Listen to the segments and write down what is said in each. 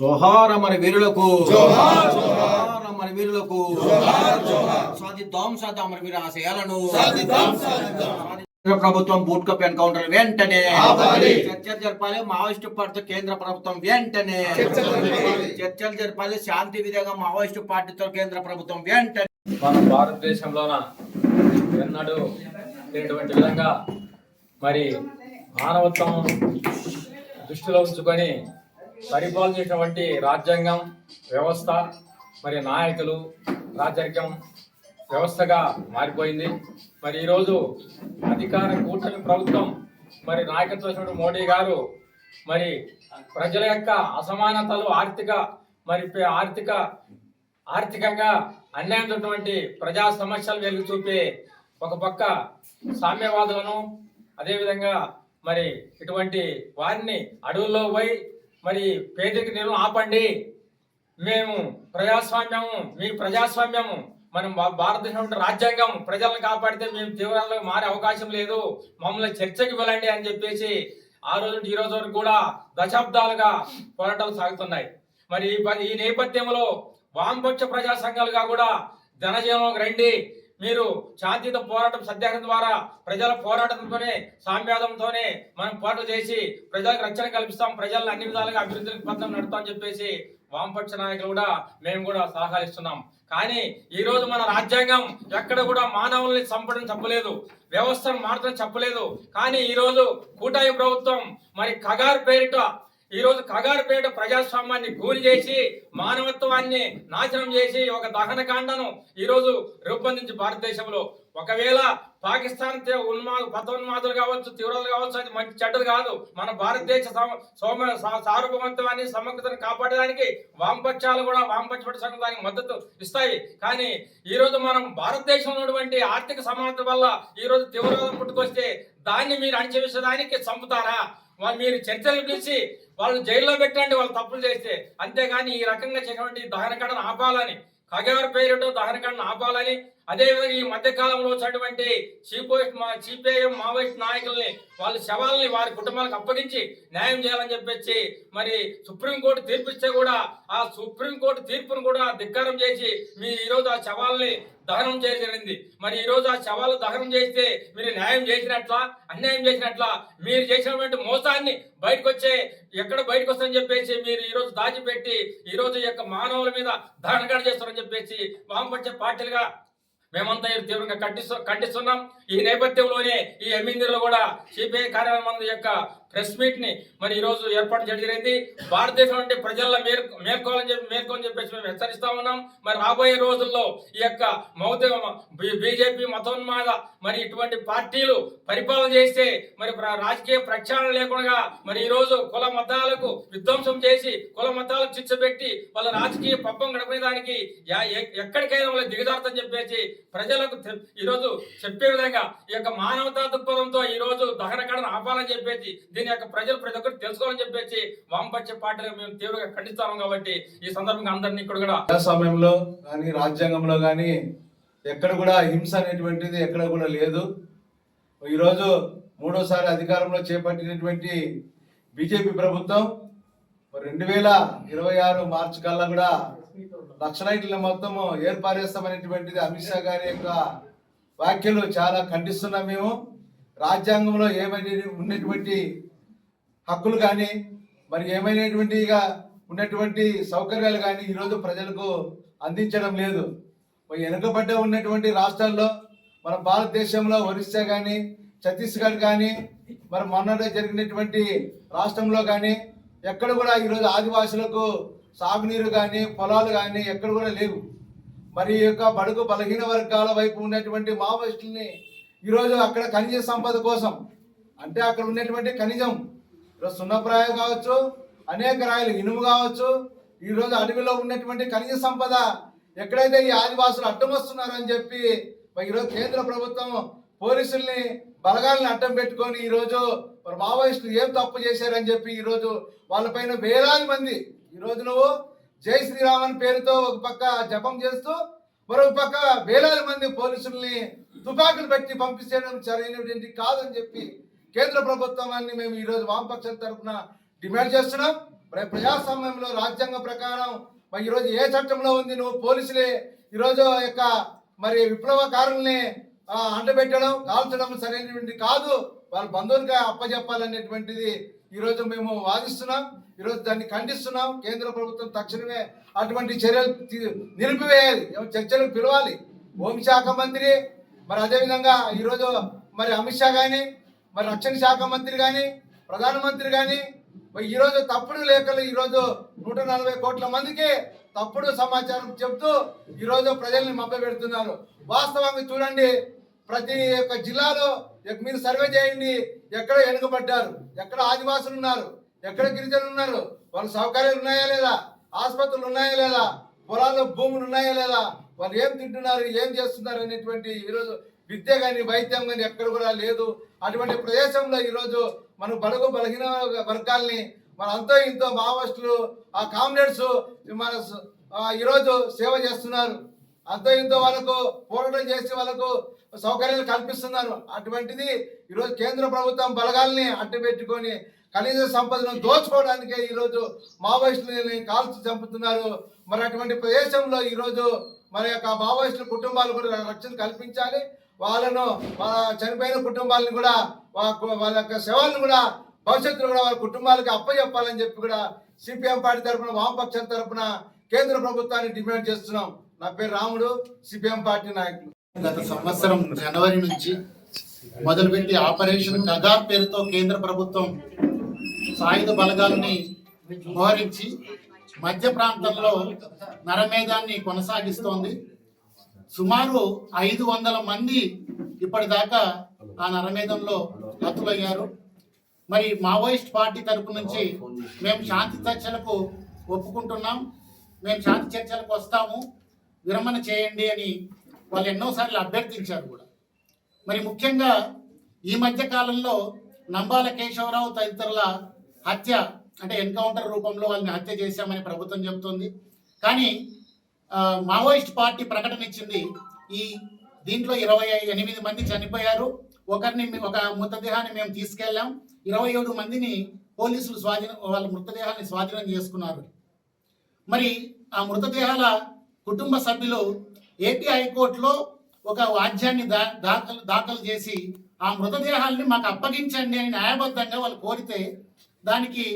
జోహార్ మన వీరులకు. జోహార్ జోహార్. మన వీరులకు. జోహార్ జోహార్. సాధిద్దాం సాధిద్దాం మన వీర ఆశయాలను. సాధిద్దాం సాధిద్దాం ప్రభుత్వం బూట్ కప్ ఎన్కౌంటర్ వెంటనే. చర్చలు జరపాలి. మావోయిస్టు పార్టీతో కేంద్ర ప్రభుత్వం వెంటనే. చర్చలు జరపాలి. శాంతి విధంగా మావోయిస్టు పార్టీతో కేంద్ర ప్రభుత్వం వెంటనే. మన భారతదేశంలోన ఎన్నడూ లేనటువంటి విధంగా మరి మానవత్వం దృష్టిలో ఉంచుకొని పరిపాలించినటువంటి రాజ్యాంగం వ్యవస్థ మరి నాయకులు రాజ్యాంగం వ్యవస్థగా మారిపోయింది. మరి ఈరోజు అధికార కూటమి ప్రభుత్వం మరి నాయకత్వం మోడీ గారు మరి ప్రజల యొక్క అసమానతలు ఆర్థిక మరి ఆర్థిక ఆర్థికంగా అన్యాయం ఉన్నటువంటి ప్రజా సమస్యలు వెలుగు చూపే ఒక పక్క సామ్యవాదులను అదేవిధంగా మరి ఇటువంటి వారిని అడవుల్లో పోయి మరి పేదరికి నీళ్ళు ఆపండి. మేము ప్రజాస్వామ్యము మీ ప్రజాస్వామ్యము మనం భా- భారతదేశం రాజ్యాంగం ప్రజలను కాపాడితే మేము తీవ్రంగా మారే అవకాశం లేదు. మమ్మల్ని చర్చకి వెళ్ళండి అని చెప్పేసి ఆ రోజు నుండి ఈ రోజు వరకు కూడా దశాబ్దాలుగా పోరాటాలు సాగుతున్నాయి. మరి ఈ ఈ నేపథ్యంలో వామపక్ష ప్రజా సంఘాలుగా కూడా జనజీవనంలోకి రండి. మీరు శాంతియుత పోరాటం సత్యాగ్రహం ద్వారా ప్రజల పోరాటంతోనే సామ్యాదంతోనే మనం పోరాటం చేసి ప్రజలకు రక్షణ కల్పిస్తాం. ప్రజలను అన్ని విధాలుగా అభివృద్ధికి పథం నడుపుతాం చెప్పేసి వామపక్ష నాయకులు కూడా మేము కూడా సహకరిస్తున్నాం కానీ ఈ రోజు మన రాజ్యాంగం ఎక్కడ కూడా మానవుల్ని చంపడం చెప్పలేదు. వ్యవస్థను మాత్రం చెప్పలేదు. కానీ ఈ రోజు కూటమి ప్రభుత్వం మరి కగారు పేరిట ఈరోజు కగారుపేట ప్రజాస్వామ్యాన్ని గూలి చేసి మానవత్వాన్ని నాశనం చేసి ఒక దహనకాండను ఈరోజు రూపొందించి భారతదేశంలో. ఒకవేళ పాకిస్తాన్ ఉన్మా పతోన్మాదులు కావచ్చు తీవ్రవాదులు కావచ్చు అది మంచి చెడ్డది కాదు. మన భారతదేశ సోమ సార్వభౌమత్వాన్ని సమగ్రతను కాపాడడానికి వామపక్షాలు కూడా వామపక్ష సంఘం దానికి మద్దతు ఇస్తాయి. కానీ ఈ రోజు మనం భారతదేశంలో ఉన్నటువంటి ఆర్థిక సమానత వల్ల ఈ రోజు తీవ్రవాదం పుట్టుకొస్తే దాన్ని మీరు అణచివేసడానికి చంపుతారా? మీరు చర్చలు పిలిచి వాళ్ళు జైల్లో పెట్టండి వాళ్ళు తప్పులు చేస్తే. అంతేగాని ఈ రకంగా చేసినటువంటి దహనకాండను ఆపాలని ఖగేవర్ పేరుతో దహనకాండను ఆపాలని అదేవిధంగా ఈ మధ్య కాలంలో వచ్చినటువంటి సిపిఎం సిపిఐఎం మావోయిస్ట్ నాయకుల్ని వాళ్ళ శవాల్ని వారి కుటుంబాలకు అప్పగించి న్యాయం చేయాలని చెప్పేసి మరి సుప్రీంకోర్టు తీర్పిస్తే కూడా ఆ సుప్రీంకోర్టు తీర్పును కూడా ధిక్కారం చేసి మీ ఈరోజు ఆ శవాల్ని దహనం చేయడం జరిగింది. మరి ఈరోజు ఆ శవాలు దహనం చేస్తే మీరు న్యాయం చేసినట్ల అన్యాయం చేసినట్ల మీరు చేసినటువంటి మోసాన్ని బయటకు వచ్చే ఎక్కడ బయటకు వస్తుందని చెప్పేసి మీరు ఈరోజు దాచిపెట్టి ఈరోజు యొక్క మానవుల మీద దహనకాండ చేస్తారని చెప్పేసి వామపక్ష పార్టీలుగా మేమంతా ఇది తీవ్రంగా ఖండిస్తు ఖండిస్తున్నాం. ఈ నేపథ్యంలోనే ఈ ఎమ్మిందిలో కూడా సిపిఐ కార్యాలయం యొక్క ప్రెస్ మీట్ని మరి ఈరోజు ఏర్పాటు చేయడం జరిగింది. భారతదేశం అంటే ప్రజల మేర్ మేల్కోవాలని చెప్పి మేల్కోని చెప్పేసి మేము హెచ్చరిస్తా ఉన్నాం. మరి రాబోయే రోజుల్లో ఈ యొక్క మౌత బీజేపీ మతోన్మాద మరి ఇటువంటి పార్టీలు పరిపాలన చేస్తే మరి రాజకీయ ప్రక్షాళన లేకుండా మరి ఈరోజు కుల మతాలకు విధ్వంసం చేసి కుల మతాలకు చిచ్చబెట్టి వాళ్ళ రాజకీయ పబ్బం గడపడానికి ఎక్కడికైనా వాళ్ళు దిగజారుతని చెప్పేసి ప్రజలకు ఈరోజు చెప్పే విధంగా ఈ యొక్క మానవతా దృక్పథంతో ఈరోజు దహనకాడను ఆపాలని చెప్పేసి దీని యొక్క ప్రజలు ప్రతి ఒక్కరు తెలుసుకోవాలని చెప్పేసి వామపక్ష పార్టీలు మేము తీవ్రంగా ఖండిస్తాము కాబట్టి ఈ సందర్భంగా అందరినీ ఇక్కడ కూడా ప్రజాస్వామ్యంలో కానీ రాజ్యాంగంలో కానీ ఎక్కడ కూడా హింస అనేటువంటిది ఎక్కడ కూడా లేదు. ఈరోజు మూడోసారి అధికారంలో చేపట్టినటువంటి బీజేపీ ప్రభుత్వం రెండు వేల ఇరవై ఆరు మార్చి కల్లా కూడా లక్షలైట్ల మొత్తము ఏర్పారేస్తామనేటువంటిది అమిత్ షా గారి యొక్క వ్యాఖ్యలు చాలా ఖండిస్తున్నాం మేము. రాజ్యాంగంలో ఏమైనా ఉన్నటువంటి హక్కులు కానీ మరి ఏమైనటువంటిగా ఉన్నటువంటి సౌకర్యాలు కానీ ఈరోజు ప్రజలకు అందించడం లేదు. మరి వెనుకబడ్డ ఉన్నటువంటి రాష్ట్రాల్లో మన భారతదేశంలో ఒరిస్సా కానీ ఛత్తీస్గఢ్ కానీ మరి మొన్ననే జరిగినటువంటి రాష్ట్రంలో కానీ ఎక్కడ కూడా ఈరోజు ఆదివాసులకు సాగునీరు కానీ పొలాలు కానీ ఎక్కడ కూడా లేవు. మరి ఈ యొక్క బడుగు బలహీన వర్గాల వైపు ఉన్నటువంటి మావోయిస్టుల్ని ఈరోజు అక్కడ ఖనిజ సంపద కోసం అంటే అక్కడ ఉన్నటువంటి ఖనిజం ఈరోజు సున్నప్రాయం కావచ్చు అనేక రాయలు ఇనుము కావచ్చు ఈరోజు అడవిలో ఉన్నటువంటి ఖనిజ సంపద ఎక్కడైతే ఈ ఆదివాసులు అడ్డం వస్తున్నారని చెప్పి ఈరోజు కేంద్ర ప్రభుత్వం పోలీసుల్ని బలగాల్ని అడ్డం పెట్టుకొని ఈరోజు మరి మావోయిస్టులు ఏం తప్పు చేశారని చెప్పి ఈరోజు వాళ్ళపైన వేలాది మంది ఈరోజు నువ్వు జై శ్రీరామ్ అని పేరుతో ఒక పక్క జపం చేస్తూ మరొక పక్క వేలాది మంది పోలీసుల్ని తుపాకులు పెట్టి పంపించడం సరైనటువంటి కాదని చెప్పి కేంద్ర ప్రభుత్వాన్ని మేము ఈరోజు వామపక్షం తరఫున డిమాండ్ చేస్తున్నాం. మరి ప్రజాస్వామ్యంలో రాజ్యాంగం ప్రకారం మరి ఈరోజు ఏ చట్టంలో ఉంది నువ్వు పోలీసులే ఈరోజు యొక్క మరి విప్లవకారుల్ని అండబెట్టడం అంటబెట్టడం కాల్చడం సరైనటువంటి కాదు. వాళ్ళ బంధువులుగా అప్పజెప్పాలనేటువంటిది ఈరోజు మేము వాదిస్తున్నాం. ఈరోజు దాన్ని ఖండిస్తున్నాం. కేంద్ర ప్రభుత్వం తక్షణమే అటువంటి చర్యలు నిలిపివేయాలి. చర్చలు పిలవాలి. హోంశాఖ మంత్రి మరి అదేవిధంగా ఈరోజు మరి అమిత్ షా కానీ మరి రక్షణ శాఖ మంత్రి కానీ ప్రధానమంత్రి కానీ మరి ఈరోజు తప్పుడు లేఖలు ఈరోజు నూట నలభై కోట్ల మందికి తప్పుడు సమాచారం చెప్తూ ఈరోజు ప్రజల్ని మభ్యపెడుతున్నారు. వాస్తవంగా చూడండి ప్రతి ఒక్క జిల్లాలో మీరు సర్వే చేయండి ఎక్కడ వెనుకబడ్డారు ఎక్కడ ఆదివాసులు ఉన్నారు ఎక్కడ గిరిజనులు ఉన్నారు? వాళ్ళ సౌకర్యాలు ఉన్నాయా లేదా? ఆసుపత్రులు ఉన్నాయా లేదా? పొలాల్లో భూములు ఉన్నాయా లేదా? వాళ్ళు ఏం తింటున్నారు? ఏం చేస్తున్నారు అనేటువంటి ఈరోజు విద్య కానీ వైద్యం కానీ ఎక్కడ కూడా లేదు. అటువంటి ప్రదేశంలో ఈరోజు మన బడుగు బలహీన వర్గాల్ని మన అంతో ఇంతో మావోయిస్టులు ఆ కామ్రేడ్స్ మన ఈరోజు సేవ చేస్తున్నారు. అంతో ఇంతో వాళ్ళకు పోరాటం చేసి వాళ్ళకు సౌకర్యాలు కల్పిస్తున్నారు. అటువంటిది ఈరోజు కేంద్ర ప్రభుత్వం బలగాల్ని అడ్డు పెట్టుకొని ఖనిజ సంపదను దోచుకోవడానికే ఈరోజు మావోయిస్టులని కాల్చి చంపుతున్నారు. మరి అటువంటి ప్రదేశంలో ఈరోజు మరి యొక్క మావోయిస్టుల కుటుంబాలు కూడా రక్షణ కల్పించాలి. వాళ్ళను చనిపోయిన కుటుంబాలను కూడా వా- వాళ్ళ యొక్క శవాలను కూడా భవిష్యత్తులో కూడా వాళ్ళ కుటుంబాలకు అప్పచెప్పాలని చెప్పి కూడా సిపిఎం పార్టీ తరఫున వామపక్షం తరఫున కేంద్ర ప్రభుత్వాన్ని డిమాండ్ చేస్తున్నాం. నా పేరు రాముడు సిపిఎం పార్టీ నాయకులు. గత సంవత్సరం జనవరి నుంచి మొదలుపెట్టి ఆపరేషన్ కగార్ పేరుతో కేంద్ర ప్రభుత్వం సాయుధ బలగాలని మోహరించి మధ్య ప్రాంతంలో నరమేధాన్ని కొనసాగిస్తోంది. సుమారు ఐదు వందల మంది ఇప్పటిదాకా ఆ నరమేధంలో హతులయ్యారు. మరి మావోయిస్ట్ పార్టీ తరపు నుంచి మేము శాంతి చర్చలకు ఒప్పుకుంటున్నాం. మేము శాంతి చర్చలకు వస్తాము. విరమణ చేయండి అని వాళ్ళు ఎన్నోసార్లు అభ్యర్థించారు కూడా. మరి ముఖ్యంగా ఈ మధ్య కాలంలో నంబాల కేశవరావు తదితరుల హత్య అంటే ఎన్కౌంటర్ రూపంలో వాళ్ళని హత్య చేశామని ప్రభుత్వం చెబుతోంది. కానీ మావోయిస్ట్ పార్టీ ప్రకటన ఇచ్చింది ఈ దీంట్లో ఇరవై ఎనిమిది మంది చనిపోయారు. ఒకరిని ఒక మృతదేహాన్ని మేము తీసుకెళ్ళాం. ఇరవై ఏడు మందిని పోలీసులు స్వాధీనం వాళ్ళ మృతదేహాన్ని స్వాధీనం చేసుకున్నారు. మరి ఆ మృతదేహాల కుటుంబ సభ్యులు ఏపీ హైకోర్టులో ఒక వాద్యాన్ని దా దాఖలు దాఖలు చేసి ఆ మృతదేహాల్ని మాకు అప్పగించండి అని న్యాయబద్ధంగా వాళ్ళు కోరితే దానికి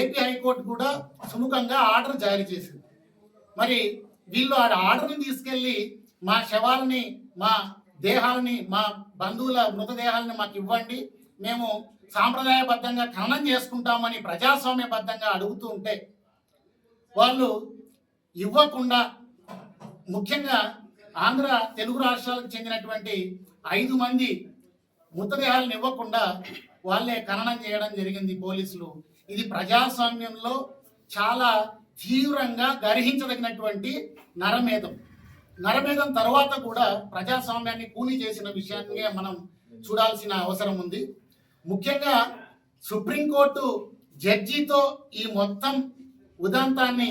ఏపీ హైకోర్టు కూడా సుముఖంగా ఆర్డర్ జారీ చేసింది. మరి వీళ్ళు ఆ ఆర్డర్ని తీసుకెళ్ళి మా శవాలని మా దేహాలని మా బంధువుల మృతదేహాలని మాకు ఇవ్వండి. మేము సాంప్రదాయబద్ధంగా ఖననం చేసుకుంటామని ప్రజాస్వామ్యబద్ధంగా అడుగుతూ ఉంటే వాళ్ళు ఇవ్వకుండా ముఖ్యంగా ఆంధ్ర తెలుగు రాష్ట్రాలకు చెందినటువంటి ఐదు మంది మృతదేహాలను ఇవ్వకుండా వాళ్ళే ఖననం చేయడం జరిగింది పోలీసులు. ఇది ప్రజాస్వామ్యంలో చాలా తీవ్రంగా గర్హించదగినటువంటి నరమేధం. నరమేధం తర్వాత కూడా ప్రజాస్వామ్యాన్ని కూలీ చేసిన విషయాన్ని మనం చూడాల్సిన అవసరం ఉంది. ముఖ్యంగా సుప్రీంకోర్టు జడ్జితో ఈ మొత్తం ఉదంతాన్ని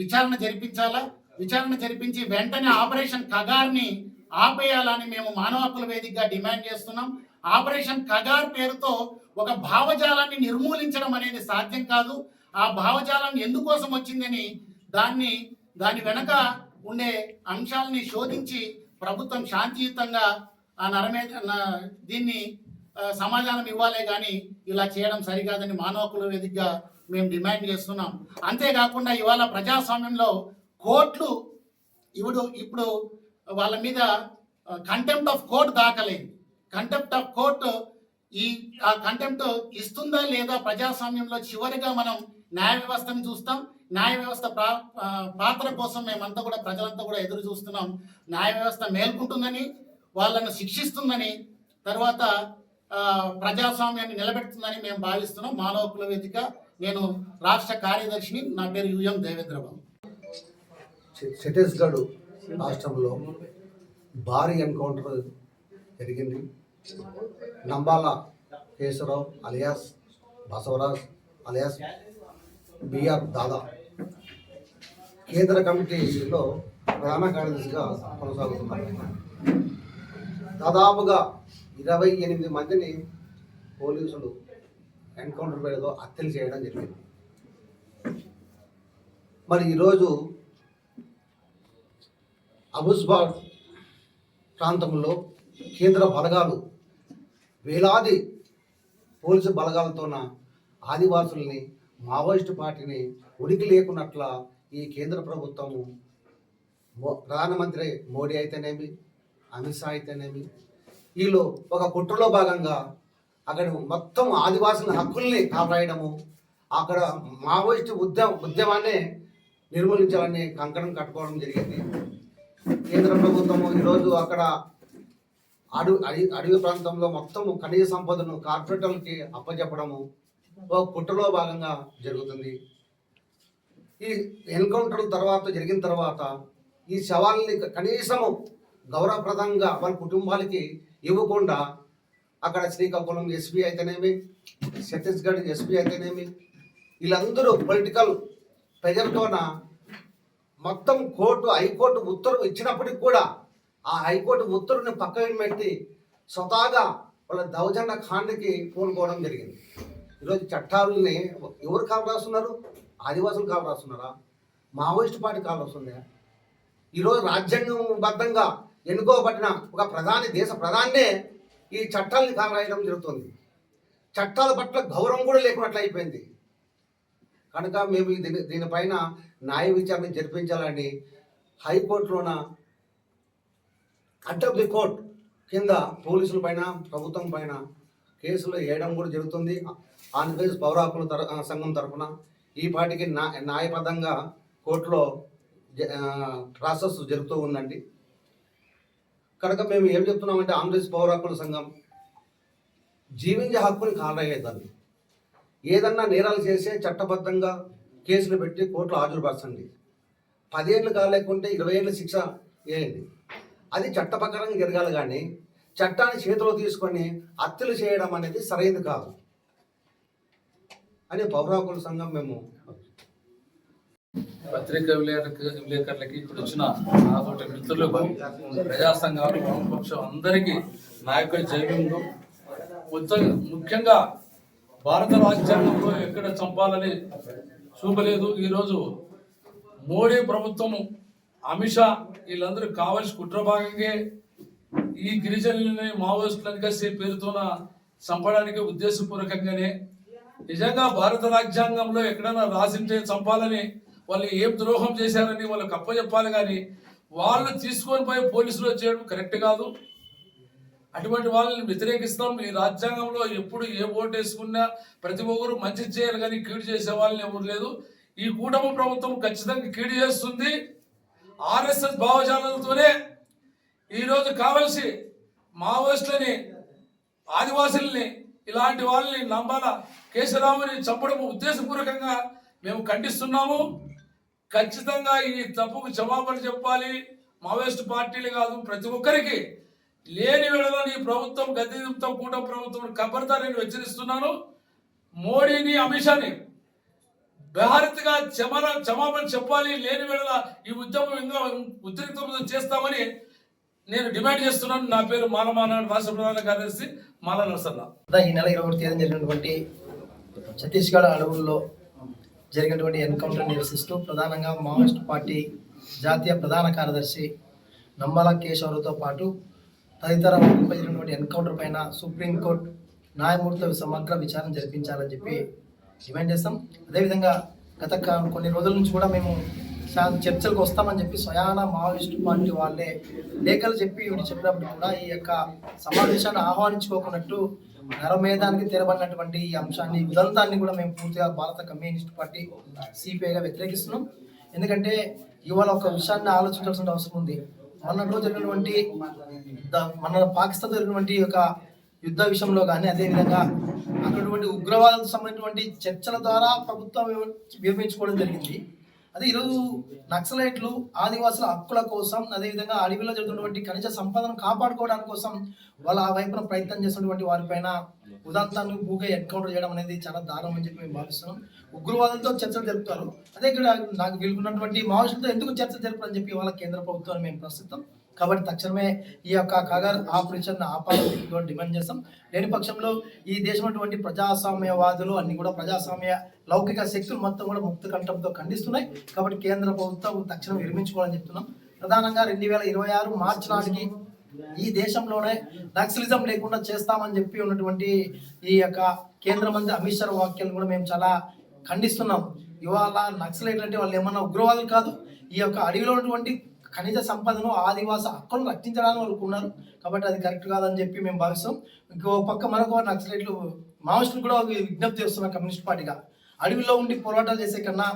విచారణ జరిపించాలా? విచారణ జరిపించి వెంటనే ఆపరేషన్ కగార్ని ఆపేయాలని మేము మానవ హక్కుల వేదికగా డిమాండ్ చేస్తున్నాం. ఆపరేషన్ కగార్ పేరుతో ఒక భావజాలాన్ని నిర్మూలించడం అనేది సాధ్యం కాదు. ఆ భావజాలం ఎందుకోసం వచ్చిందని దాన్ని దాని వెనక ఉండే అంశాలని శోధించి ప్రభుత్వం శాంతియుతంగా ఆ నరమే దీన్ని సమాధానం ఇవ్వాలే కానీ ఇలా చేయడం సరికాదని మానవ కుల వేదికగా మేము డిమాండ్ చేస్తున్నాం. అంతేకాకుండా ఇవాళ ప్రజాస్వామ్యంలో కోర్టులు ఇప్పుడు ఇప్పుడు వాళ్ళ మీద కంటెంప్ట్ ఆఫ్ కోర్ట్ దాకలేదు కంటెంప్ట్ ఆఫ్ కోర్ట్ ఈ ఆ కంటెంప్ట్ ఇస్తుందా లేదా ప్రజాస్వామ్యంలో చివరిగా మనం న్యాయ వ్యవస్థను చూస్తాం. న్యాయ వ్యవస్థ ప్రా- పాత్ర కోసం మేమంతా కూడా ప్రజలంతా కూడా ఎదురు చూస్తున్నాం. న్యాయ వ్యవస్థ మేల్కుంటుందని వాళ్ళను శిక్షిస్తుందని తర్వాత ప్రజాస్వామ్యాన్ని నిలబెడుతుందని మేము భావిస్తున్నాం. మానవ హక్కుల వేదిక నేను రాష్ట్ర కార్యదర్శిని నా పేరు యుఎం దేవేంద్రబాబు. ఛత్తీస్గఢ్ రాష్ట్రంలో భారీ ఎన్కౌంటర్ జరిగింది. Nambala Keshavarao alias Basavaraj alias BR Dada. కేంద్ర కమిటీలో ప్రధాన కార్యదర్శిగా కొనసాగుతున్నారు. దాదాపుగా ఇరవై ఎనిమిది మందిని పోలీసులు ఎన్కౌంటర్ పేరుతో హత్యలు చేయడం జరిగింది. మరి ఈరోజు అబుస్బాద్ ప్రాంతంలో కేంద్ర బలగాలు వేలాది పోలీసు బలగాలతోన ఆదివాసుల్ని మావోయిస్టు పార్టీని ఉనికి లేకున్నట్ల ఈ కేంద్ర ప్రభుత్వము ప్రధానమంత్రి మోడీ అయితేనేమి అమిత్ షా అయితేనేమి వీళ్ళు ఒక కుట్రలో భాగంగా అక్కడ మొత్తం ఆదివాసుల హక్కుల్ని కాపాడము అక్కడ మావోయిస్టు ఉద్యమ ఉద్యమాన్ని నిర్మూలించాలని కంకణం కట్టుకోవడం జరిగింది. కేంద్ర ప్రభుత్వము ఈరోజు అక్కడ అడవి అడవి అడవి ప్రాంతంలో మొత్తం ఖనిజ సంపదను కార్పొరేటర్లకి అప్పచెప్పడము ఒక కుట్రలో భాగంగా జరుగుతుంది. ఈ ఎన్కౌంటర్ తర్వాత జరిగిన తర్వాత ఈ శవాల్ని కనీసము గౌరవప్రదంగా వాళ్ళ కుటుంబాలకి ఇవ్వకుండా అక్కడ శ్రీకాకుళం ఎస్పీ అయితేనేమి ఛత్తీస్గఢ్ ఎస్పీ అయితేనేమి వీళ్ళందరూ పొలిటికల్ ప్రెజర్తోన మొత్తం కోర్టు హైకోర్టు ఉత్తర్వు ఇచ్చినప్పటికి కూడా ఆ హైకోర్టు ఉత్తర్వుని పక్కన పెట్టి స్వతహాగా వాళ్ళ దౌర్జన్య ఖాండ్కి పూనుకోవడం జరిగింది. ఈరోజు చట్టాలని ఎవరు కాలు రాస్తున్నారు? ఆదివాసులు కాలు రాస్తున్నారా? మావోయిస్ట్ పార్టీ కాలు వస్తుందా ఈరోజు రాజ్యాంగబద్ధంగా ఎన్నుకోబడిన ఒక ప్రధాని దేశ ప్రధాన్నే ఈ చట్టాలని కాలు రాయడం జరుగుతుంది. చట్టాల పట్ల గౌరవం కూడా లేకున్నట్లు అయిపోయింది. కనుక మేము దీని దీనిపైన న్యాయ విచారణ జరిపించాలని హైకోర్టులోన కట్ ఆఫ్ ది కోర్ట్ కింద పోలీసుల పైన ప్రభుత్వం పైన కేసులు వేయడం కూడా జరుగుతుంది. ఆంధ్రప్రదేశ్ పౌర హక్కుల తర సంఘం తరఫున ఈ పాటికి నా న్యాయబద్ధంగా కోర్టులో ప్రాసెస్ జరుగుతూ ఉందండి. కనుక మేము ఏం చెప్తున్నామంటే ఆంధ్రప్రదేశ్ పౌర హక్కుల సంఘం జీవించే హక్కుని కాలయ్యేదాన్ని ఏదన్నా నేరాలు చేసే చట్టబద్ధంగా కేసులు పెట్టి కోర్టులో హాజరుపరచండి. పదేళ్ళు కాలేకుంటే ఇరవై ఏళ్ళ శిక్ష వేయండి. అది చట్టప్రకారంగా జరగాలి కానీ చట్టాన్ని చేతిలో తీసుకొని హత్యలు చేయడం అనేది సరైనది కాదు. అని పౌరాకుల సంఘం మేము పత్రికా విలేకరులకి విలేకరులకి ఇక్కడ వచ్చిన నాతోటి మిత్రులకు ప్రజా సంఘాలు వామపక్షం అందరికీ నాయకుల జైవింగు ముఖ్యంగా భారత రాజ్యాంగంలో ఎక్కడ చంపాలని చూపలేదు. ఈరోజు మోడీ ప్రభుత్వము అమిత్ షా వీళ్ళందరూ కావలసి కుట్ర భాగంగా ఈ గిరిజనులని మావోయిస్టులను కలిసి పేరుతోన చంపడానికి ఉద్దేశపూర్వకంగానే నిజంగా భారత రాజ్యాంగంలో ఎక్కడైనా రాసింటే చంపాలని వాళ్ళు ఏం ద్రోహం చేశారని వాళ్ళకి అప్పచెప్పాలి కానీ వాళ్ళు తీసుకొని పోయి పోలీసులు చేయడం కరెక్ట్ కాదు. అటువంటి వాళ్ళని వ్యతిరేకిస్తాం. ఈ రాజ్యాంగంలో ఎప్పుడు ఏ ఓటు వేసుకున్నా ప్రతి ఒక్కరు మంచి చేయాలి కానీ కీడు చేసే వాళ్ళని ఎవరు లేదు. ఈ కూటమి ప్రభుత్వం ఖచ్చితంగా కీడు చేస్తుంది. ఆర్ఎస్ఎస్ భావజాలతోనే ఈరోజు కావలసి మావోయిస్టులని ఆదివాసుల్ని ఇలాంటి వాళ్ళని నంబాల కేశరాముని చంపడం ఉద్దేశపూర్వకంగా మేము ఖండిస్తున్నాము. ఖచ్చితంగా ఈ తప్పుకు జవాబులు చెప్పాలి. మావోయిస్ట్ పార్టీలు కాదు ప్రతి ఒక్కరికి లేని వేళలో ప్రభుత్వం గద్దెతో కూటమి ప్రభుత్వం కబర్దారని హెచ్చరిస్తున్నాను. మోడీని అమిత్ షాని భారత్గా క్షమన క్షమాపణ చెప్పాలి లేని వేళ ఈ ఉద్యమం ఇంకా ఉద్రిక్తం చేస్తామని నేను డిమాండ్ చేస్తున్నాను. నా పేరు మాలమాన రాష్ట్ర ప్రధాన కార్యదర్శి మాల నరసన్న. ఈ నెల ఇరవై తేదీ జరిగినటువంటి ఛత్తీస్గఢ్ అడవుల్లో జరిగినటువంటి ఎన్కౌంటర్ నిరసిస్తూ ప్రధానంగా మావోయిస్ట్ పార్టీ జాతీయ ప్రధాన కార్యదర్శి నంబాల కేశవరావుతో పాటు తదితర జరిగినటువంటి ఎన్కౌంటర్ పైన సుప్రీంకోర్టు న్యాయమూర్తుల సమగ్ర విచారణ జరిపించాలని చెప్పి డిమాండ్ చేస్తాం. అదేవిధంగా గత కొన్ని రోజుల నుంచి కూడా మేము చర్చలకు వస్తామని చెప్పి స్వయాన మావోయిస్టు పార్టీ వాళ్ళే లేఖలు చెప్పి వీడు చెప్పినప్పుడు కూడా ఈ యొక్క సమావేశాన్ని ఆహ్వానించుకోకున్నట్టు నరమేధానికి తెరబడినటువంటి ఈ అంశాన్ని ఉదంతాన్ని కూడా మేము పూర్తిగా భారత కమ్యూనిస్ట్ పార్టీ సిపిఐగా వ్యతిరేకిస్తున్నాం. ఎందుకంటే ఇవాళ ఒక విషయాన్ని ఆలోచించాల్సిన అవసరం ఉంది. మొన్నట్లో జరిగినటువంటి మన పాకిస్తాన్ జరిగినటువంటి ఒక యుద్ధ విషయంలో కానీ అదేవిధంగా అటువంటి ఉగ్రవాదం సంబంధించినటువంటి చర్చల ద్వారా ప్రభుత్వం వివరించుకోవడం విరమించుకోవడం జరిగింది. అదే ఈరోజు నక్సలైట్లు ఆదివాసుల హక్కుల కోసం అదేవిధంగా అడవిలో జరుగుతున్నటువంటి ఖనిజ సంపదను కాపాడుకోవడానికి కోసం వాళ్ళ ఆ వైపున ప్రయత్నం చేస్తున్నటువంటి వారిపైన ఉదాంతాన్ని భూగా ఎన్కౌంటర్ చేయడం అనేది చాలా దారుణం అని చెప్పి మేము భావిస్తున్నాం. ఉగ్రవాదంతో చర్చలు జరుపుతారు. అదే ఇక్కడ నాకు వీళ్ళకున్నటువంటి మావోయిస్టులతో ఎందుకు చర్చ జరపని చెప్పి వాళ్ళ కేంద్ర ప్రభుత్వాన్ని మేము ప్రస్తుతం కాబట్టి తక్షణమే ఈ యొక్క కగర్ ఆపరేషన్ ఆపాలని కూడా డిమాండ్ చేస్తాం. లేని పక్షంలో ఈ దేశం అటువంటి ప్రజాస్వామ్యవాదులు అన్ని కూడా ప్రజాస్వామ్య లౌకిక శక్తులు మొత్తం కూడా ముక్త కంఠంతో ఖండిస్తున్నాయి. కాబట్టి కేంద్ర ప్రభుత్వం తక్షణం విరమించుకోవాలని చెప్తున్నాం. ప్రధానంగా రెండు వేల ఇరవై ఆరు మార్చి నాటికి ఈ దేశంలోనే నక్సలిజం లేకుండా చేస్తామని చెప్పి ఉన్నటువంటి ఈ యొక్క కేంద్ర మంత్రి అమిత్ షా వాక్యాలను కూడా మేము చాలా ఖండిస్తున్నాం. ఇవాళ నక్సలైట్లు అంటే వాళ్ళు ఏమన్నా ఉగ్రవాదులు కాదు. ఈ యొక్క అడవిలో ఉన్నటువంటి ఖనిజ సంపదను ఆదివాస హక్కులను రక్షించడానికి వాళ్ళు ఉన్నారు. కాబట్టి అది కరెక్ట్ కాదని చెప్పి మేము భావిస్తాం. ఇంకో పక్క మరొక నక్సలైట్లు మావోయిస్టులు కూడా విజ్ఞప్తి చేస్తున్నాం కమ్యూనిస్ట్ పార్టీగా. అడవిలో ఉండి పోరాటాలు చేసే కన్నా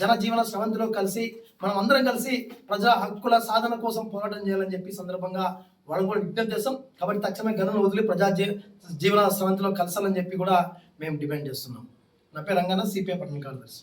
జనజీవన స్రవంతిలో కలిసి మనం అందరం కలిసి ప్రజా హక్కుల సాధన కోసం పోరాటం చేయాలని చెప్పి సందర్భంగా వాళ్ళు కూడా విజ్ఞప్తి చేస్తాం. కాబట్టి తక్షణమే గనులు వదిలి ప్రజా జీవన స్రవంతిలో కలసాలని చెప్పి కూడా మేము డిమాండ్ చేస్తున్నాం. నా పేరు రంగన సిపిఐ పట్టణ కార్యదర్శి.